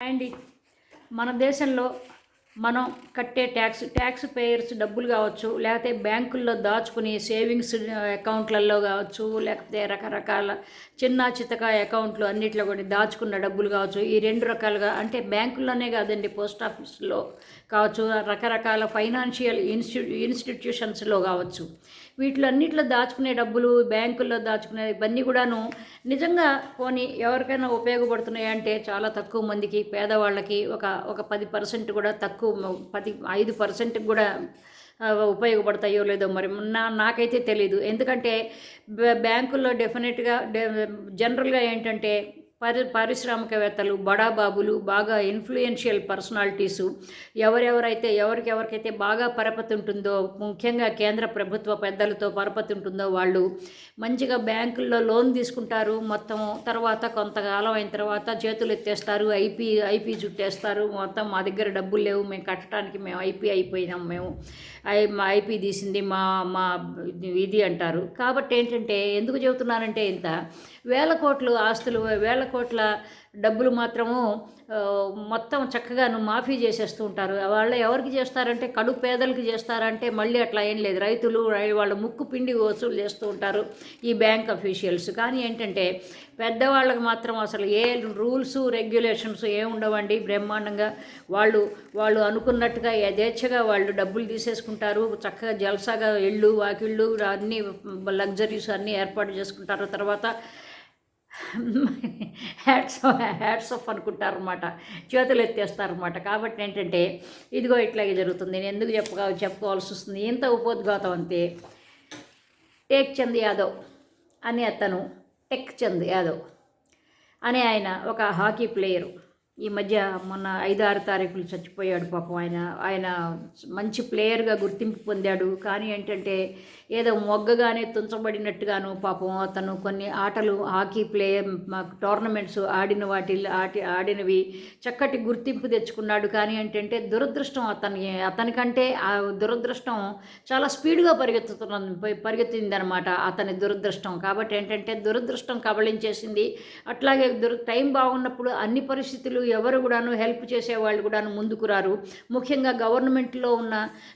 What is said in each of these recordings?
అండి మన దేశంలో మనం కట్టే ట్యాక్స్ ట్యాక్స్ పేయర్స్ డబ్బులు కావచ్చు లేకపోతే బ్యాంకుల్లో దాచుకుని సేవింగ్స్ అకౌంట్లలో కావచ్చు లేకపోతే రకరకాల చిన్న చితక అకౌంట్లు అన్నిట్లో కూడా దాచుకున్న డబ్బులు కావచ్చు ఈ రెండు రకాలుగా అంటే బ్యాంకుల్లోనే కాదండి పోస్ట్ ఆఫీస్లో కావచ్చు రకరకాల ఫైనాన్షియల్ ఇన్స్టి ఇన్స్టిట్యూషన్స్లో కావచ్చు. వీటిలన్నిట్లో దాచుకునే డబ్బులు బ్యాంకుల్లో దాచుకునే ఇవన్నీ కూడాను నిజంగా పోనీ ఎవరికైనా ఉపయోగపడుతున్నాయి అంటే చాలా తక్కువ మందికి పేదవాళ్ళకి ఒక ఒక పది పర్సెంట్ కూడా తక్కువ పది ఐదు పర్సెంట్కి కూడా ఉపయోగపడతాయో లేదో మరి నా నాకైతే తెలీదు. ఎందుకంటే బ్యాంకుల్లో డెఫినెట్గా జనరల్గా ఏంటంటే పరి పారిశ్రామికవేత్తలు బడాబాబులు బాగా ఇన్ఫ్లుయెన్షియల్ పర్సనాలిటీసు ఎవరెవరైతే ఎవరికి ఎవరికైతే బాగా పరపతి ఉంటుందో ముఖ్యంగా కేంద్ర ప్రభుత్వ పెద్దలతో పరపతి ఉంటుందో వాళ్ళు మంచిగా బ్యాంకుల్లో లోన్ తీసుకుంటారు. మొత్తం తర్వాత కొంతకాలం అయిన తర్వాత చేతులు ఎత్తేస్తారు. ఐపీ ఐపీ చుట్టేస్తారు. మొత్తం మా దగ్గర డబ్బులు లేవు. మేము కట్టడానికి మేము ఐపీ అయిపోయినాం మేము. ఐ మా ఐపీ తీసింది మా మా ఇది అంటారు. కాబట్టి ఏంటంటే ఎందుకు చెబుతున్నానంటే ఇంత? వేల కోట్లు ఆస్తులు వేల కోట్ల డబ్బులు మాత్రము మొత్తం చక్కగాను మాఫీ చేసేస్తూ ఉంటారు. వాళ్ళు ఎవరికి చేస్తారంటే కడు పేదలకి చేస్తారంటే మళ్ళీ అట్లా ఏం లేదు. రైతులు వాళ్ళ ముక్కు పిండి వసూలు చేస్తూ ఉంటారు ఈ బ్యాంక్ అఫీషియల్స్. కానీ ఏంటంటే పెద్దవాళ్ళకి మాత్రం అసలు ఏ రూల్స్ రెగ్యులేషన్స్ ఏ ఉండవండి. బ్రహ్మాండంగా వాళ్ళు వాళ్ళు అనుకున్నట్టుగా యథేచ్ఛగా వాళ్ళు డబ్బులు తీసేసుకుంటారు. చక్కగా జల్సాగా ఇళ్ళు వాకిళ్ళు అన్నీ లగ్జరీస్ అన్నీ ఏర్పాటు చేసుకుంటారు. తర్వాత హ్యాట్స్ హ్యాట్స్ ఆఫ్ అనుకుంటారనమాట చేతులు ఎత్తేస్తారనమాట కాబట్టి ఏంటంటే ఇదిగో ఇట్లాగే జరుగుతుంది. నేను ఎందుకు చెప్పుకో చెప్పుకోవాల్సి వస్తుంది. ఇంత ఉపోద్ఘాతం అంతే టేక్ చంద్ యాదవ్ అనే అతను టెక్ చంద్ యాదవ్ అనే ఆయన ఒక హాకీ ప్లేయరు. ఈ మధ్య మొన్న ఐదు ఆరు తారీఖులు చచ్చిపోయాడు పాపం. ఆయన ఆయన మంచి ప్లేయర్గా గుర్తింపు పొందాడు. కానీ ఏంటంటే ఏదో మొగ్గగానే తుంచబడినట్టుగాను పాపం అతను కొన్ని ఆటలు హాకీ ప్లేయర్ టోర్నమెంట్స్ ఆడిన వాటి ఆటి ఆడినవి చక్కటి గుర్తింపు తెచ్చుకున్నాడు. కానీ ఏంటంటే దురదృష్టం అతని అతనికంటే ఆ దురదృష్టం చాలా స్పీడ్గా పరిగెత్తుతున్నది పరిగెత్తిందనమాట అతని దురదృష్టం. కాబట్టి ఏంటంటే దురదృష్టం కబళించేసింది. అట్లాగే దుర టైం బాగున్నప్పుడు అన్ని పరిస్థితులు ఎవరు కూడాను హెల్ప్ చేసేవాళ్ళు కూడాను ముందుకు రారు. ముఖ్యంగా గవర్నమెంట్లో ఉన్న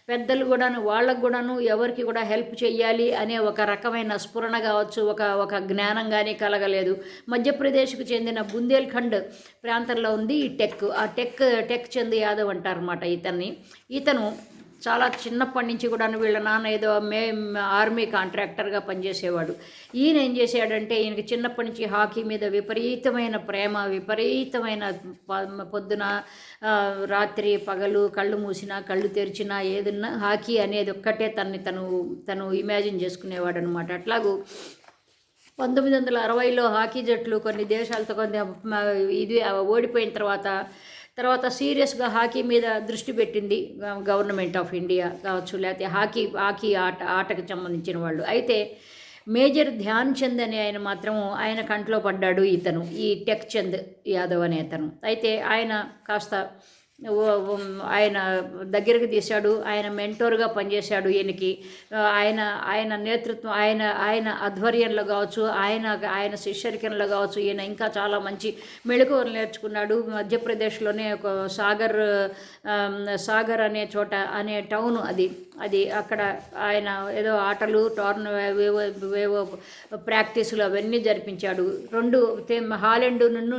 పెద్దలు కూడాను వాళ్ళకు కూడాను ఎవరికి కూడా హెల్ప్ చేయాలి అనే ఒక రకమైన స్ఫురణ కావచ్చు ఒక ఒక జ్ఞానం కానీ కలగలేదు. మధ్యప్రదేశ్కు చెందిన బుందేల్ఖండ్ ప్రాంతంలో ఉంది ఈ టెక్. ఆ టెక్ టెక్ చంద్ యాదవ్ అంటారన్నమాట ఇతన్ని. ఇతను చాలా చిన్నప్పటి నుంచి కూడా వీళ్ళ నాన్న ఏదో మే ఆర్మీ కాంట్రాక్టర్గా పనిచేసేవాడు. ఈయన ఏం చేశాడంటే ఈయనకి చిన్నప్పటి నుంచి హాకీ మీద విపరీతమైన ప్రేమ విపరీతమైన పొద్దున రాత్రి పగలు కళ్ళు మూసినా కళ్ళు తెరిచినా ఏదన్నా హాకీ అనేది ఒక్కటే తన్ని తను తను ఇమాజిన్ చేసుకునేవాడు అనమాట అట్లాగూ పంతొమ్మిది వందల అరవైలో హాకీ జట్లు కొన్ని దేశాలతో కొన్ని ఇది ఓడిపోయిన తర్వాత తర్వాత సీరియస్గా హాకీ మీద దృష్టి పెట్టింది గవర్నమెంట్ ఆఫ్ ఇండియా కావచ్చు లేకపోతే హాకీ హాకీ ఆట ఆటకు సంబంధించిన వాళ్ళు. అయితే మేజర్ ధ్యాన్ చంద్ అనే ఆయన మాత్రం ఆయన కంట్లో పడ్డాడు ఇతను ఈ టెక్ చంద్ యాదవ్ అనే అతను. అయితే ఆయన కాస్త ఆయన దగ్గరికి తీశాడు. ఆయన మెంటోర్గా పనిచేశాడు ఈయనకి. ఆయన ఆయన నేతృత్వం ఆయన ఆయన ఆధ్వర్యంలో కావచ్చు ఆయన ఆయన శిష్యరికంలో కావచ్చు ఈయన ఇంకా చాలా మంచి మెళుకువలు నేర్చుకున్నాడు. మధ్యప్రదేశ్లోనే ఒక సాగర్ సాగర్ అనే చోట అనే టౌన్ అది. అది అక్కడ ఆయన ఏదో ఆటలు టోర్న వేవో ప్రాక్టీసులు అవన్నీ జరిపించాడు. రెండు హాలెండు నున్ను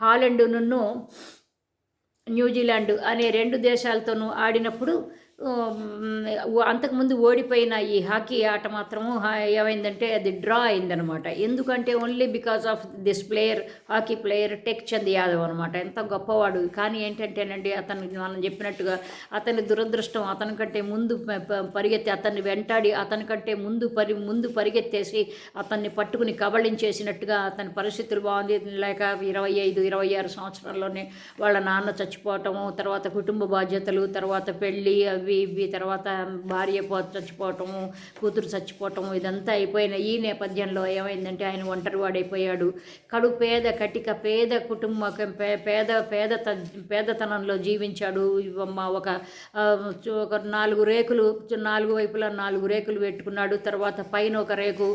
హాలెండు నున్ను న్యూజిలాండ్ అనే రెండు దేశాలతోనూ ఆడినప్పుడు అంతకుముందు ఓడిపోయిన ఈ హాకీ ఆట మాత్రము హా- ఏమైందంటే అది డ్రా అయిందనమాట. ఎందుకంటే only because of this player hockey player Tek Chand Yadav అనమాట. ఎంత గొప్పవాడు. కానీ ఏంటంటేనండి అతను మనం చెప్పినట్టుగా అతని దురదృష్టం అతని కంటే ముందు పరిగెత్తి అతన్ని వెంటాడి అతని కంటే ముందు పరి ముందు పరిగెత్తేసి అతన్ని పట్టుకుని కబళించేసినట్టుగా అతని పరిస్థితులు బాగుంది. లేక ఇరవై ఐదు ఇరవై ఆరు సంవత్సరాల్లోనే వాళ్ళ నాన్న చచ్చిపోవటము తర్వాత కుటుంబ బాధ్యతలు తర్వాత పెళ్ళి అవి అవి ఇవి తర్వాత భార్య పో చచ్చిపోవటము కూతురు చచ్చిపోవటం ఇదంతా అయిపోయిన ఈ నేపథ్యంలో ఏమైందంటే ఆయన ఒంటరి వాడైపోయాడు కడు పేద కటిక పేద కుటుంబ పేద పేద పేద పేదతనంలో జీవించాడు. ఇవ్వమ్మ ఒక ఒక నాలుగు రేకులు నాలుగు వైపులా నాలుగు రేకులు పెట్టుకున్నాడు. తర్వాత పైన ఒక రేకు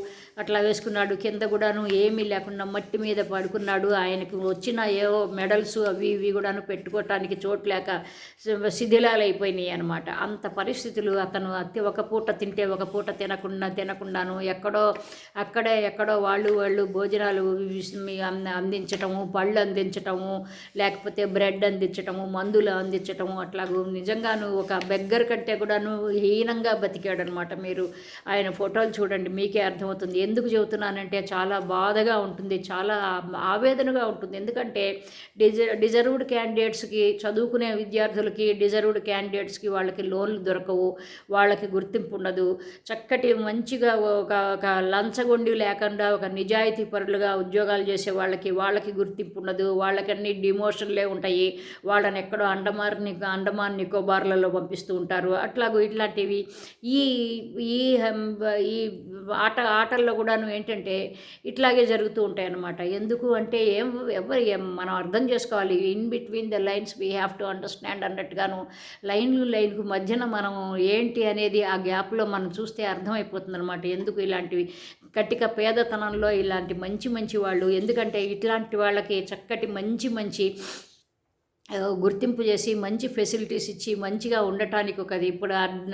అట్లా వేసుకున్నాడు. కింద కూడాను ఏమీ లేకుండా మట్టి మీద పడుకున్నాడు. ఆయనకు వచ్చిన ఏవో మెడల్స్ అవి ఇవి కూడాను పెట్టుకోవటానికి చోటు లేక శిథిలాలు అయిపోయినాయి అనమాట అంత పరిస్థితులు అతను అతి ఒక పూట తింటే ఒక పూట తినకుండా తినకుండాను ఎక్కడో అక్కడే ఎక్కడో వాళ్ళు వాళ్ళు భోజనాలు అందించటము పళ్ళు అందించటము లేకపోతే బ్రెడ్ అందించటము మందులు అందించటము అట్లాగూ నిజంగాను ఒక బెగ్గర్ కంటే కూడాను హీనంగా బతికాడనమాట మీరు. ఆయన ఫోటోలు చూడండి మీకే అర్థమవుతుంది. ఎందుకు చెబుతున్నానంటే చాలా బాధగా ఉంటుంది చాలా ఆవేదనగా ఉంటుంది. ఎందుకంటే డిజ డిజర్వ్డ్ క్యాండిడేట్స్కి చదువుకునే విద్యార్థులకి డిజర్వ్డ్ క్యాండిడేట్స్కి వాళ్ళకి లోన్లు దొరకవు వాళ్ళకి గుర్తింపు ఉండదు. చక్కటి మంచిగా ఒక ఒక లంచగొండి లేకుండా ఒక నిజాయితీ పరులుగా ఉద్యోగాలు చేసే వాళ్ళకి వాళ్ళకి గుర్తింపు ఉండదు. వాళ్ళకన్నీ డిమోషన్లే ఉంటాయి. వాళ్ళని ఎక్కడో అండమాన్ అండమాన్ నికోబార్లలో పంపిస్తూ ఉంటారు. అట్లాగూ ఇట్లాంటివి. ఈ ఈ ఈ ఆట ఆటల్లో కూడాను ఏంటంటే ఇట్లాగే జరుగుతూ ఉంటాయి అన్నమాట ఎందుకు అంటే ఏం ఎవరు మనం అర్థం చేసుకోవాలి. In between the lines we have to understand అన్నట్టుగాను లైన్లు లైన్కు మధ్యన మనం ఏంటి అనేది ఆ గ్యాప్లో మనం చూస్తే అర్థమైపోతుంది అనమాట ఎందుకు ఇలాంటివి? కట్టిక పేదతనంలో ఇలాంటి మంచి మంచి వాళ్ళు ఎందుకంటే ఇట్లాంటి వాళ్ళకి చక్కటి మంచి మంచి గుర్తింపు చేసి మంచి ఫెసిలిటీస్ ఇచ్చి మంచిగా ఉండటానికి ఒక ఇప్పుడు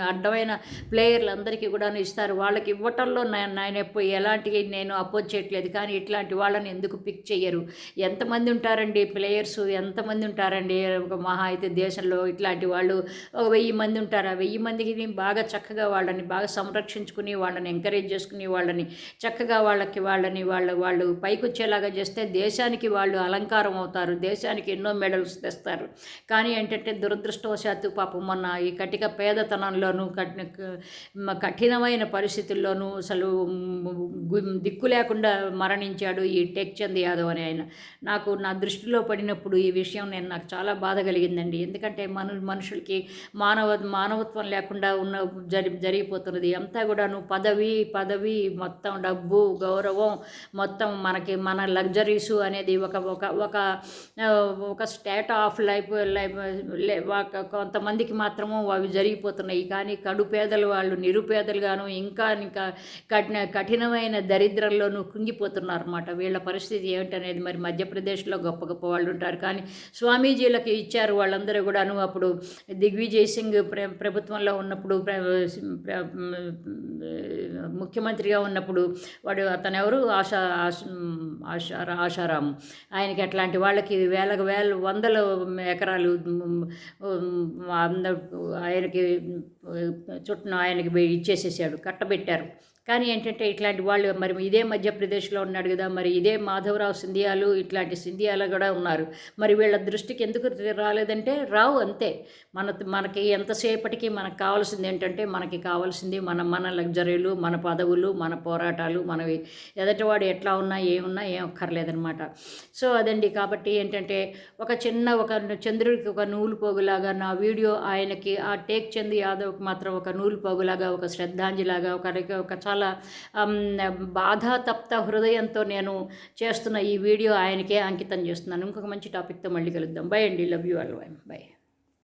అడ్డమైన ప్లేయర్లందరికీ కూడా ఇస్తారు. వాళ్ళకి ఇవ్వటంలో నేను నేను ఎప్పుడు ఎలాంటి నేను అపోజ్ చేయట్లేదు. కానీ ఇట్లాంటి వాళ్ళని ఎందుకు పిక్ చేయరు ఎంతమంది ఉంటారండి ప్లేయర్స్? ఎంతమంది ఉంటారండి? ఒక మహా అయితే దేశంలో ఇట్లాంటి వాళ్ళు ఒక వెయ్యి మంది ఉంటారు. ఆ వెయ్యి మందికి బాగా చక్కగా వాళ్ళని బాగా సంరక్షించుకుని వాళ్ళని ఎంకరేజ్ చేసుకుని వాళ్ళని చక్కగా వాళ్ళకి వాళ్ళని వాళ్ళ వాళ్ళు పైకి వచ్చేలాగా చేస్తే దేశానికి వాళ్ళు అలంకారం అవుతారు. దేశానికి ఎన్నో మెడల్స్ తెస్తారు. కానీ ఏంటంటే దురదృష్టవశాత్తు పాపం మొన్న ఈ కటిక పేదతనంలోనూ కఠిన కఠినమైన పరిస్థితుల్లోనూ అసలు దిక్కు లేకుండా మరణించాడు ఈ టెక్ చంద్ యాదవ్ అనే ఆయన. నాకు నా దృష్టిలో పడినప్పుడు ఈ విషయం నేను నాకు చాలా బాధ కలిగిందండి. ఎందుకంటే మను మనుషులకి మానవ మానవత్వం లేకుండా ఉన్న జరి జరిగిపోతున్నది. అంతా కూడాను పదవి పదవి మొత్తం డబ్బు గౌరవం మొత్తం మనకి మన లగ్జరీసు అనేది ఒక ఒక ఒక ఒక స్టేట్ ఆఫ్ లైఫ్ లైఫ్ కొంతమందికి మాత్రము అవి జరిగిపోతున్నాయి. కానీ కడు పేదలు వాళ్ళు నిరుపేదలుగాను ఇంకా ఇంకా కఠిన కఠినమైన దరిద్రంలోనూ కుంగిపోతున్నారు అన్నమాట వీళ్ళ పరిస్థితి ఏమిటనేది మరి మధ్యప్రదేశ్లో గొప్ప గొప్ప వాళ్ళు ఉంటారు. కానీ స్వామీజీలకు ఇచ్చారు వాళ్ళందరూ కూడాను అప్పుడు దిగ్విజయ్ సింగ్ ప్ర ప్రభుత్వంలో ఉన్నప్పుడు ప్ర- ముఖ్యమంత్రిగా ఉన్నప్పుడు వాడు అతను ఎవరు ఆశా ఆశ ఆశారాము ఆయనకి అట్లాంటి వాళ్ళకి వేలకు వేల వందల ఎకరాలు ఆయనకి చుట్టూ ఆయనకి ఇచ్చేసేసాడు కట్టబెట్టారు. కానీ ఏంటంటే ఇట్లాంటి వాళ్ళు మరి ఇదే మధ్యప్రదేశ్లో ఉన్నాడు కదా మరి ఇదే మాధవరావు సింధియాలు ఇట్లాంటి సింధియాలు కూడా ఉన్నారు. మరి వీళ్ళ దృష్టికి ఎందుకు రాలేదంటే రావు అంతే. మన మనకి ఎంతసేపటికి మనకు కావాల్సింది ఏంటంటే మనకి కావాల్సింది మన మన లగ్జరీలు మన పదవులు మన పోరాటాలు మనవి ఎదటివాడు ఎట్లా ఉన్నా ఏమున్నా ఏం అక్కర్లేదనమాట సో అదండి. కాబట్టి ఏంటంటే ఒక చిన్న ఒక చంద్రుడికి ఒక నూలు పోగులాగా నా వీడియో ఆయనకి ఆ టేక్ చంద్ యాదవ్కి మాత్రం ఒక నూలు పోగులాగా ఒక శ్రద్ధాంజలిలాగా ఒక ఒక చాలా బాధాతప్త హృదయంతో నేను చేస్తున్న ఈ వీడియో ఆయనకే అంకితం చేస్తున్నాను. ఇంకొక మంచి టాపిక్తో మళ్ళీ కలుద్దాం. బై అండి. Love you all. బై.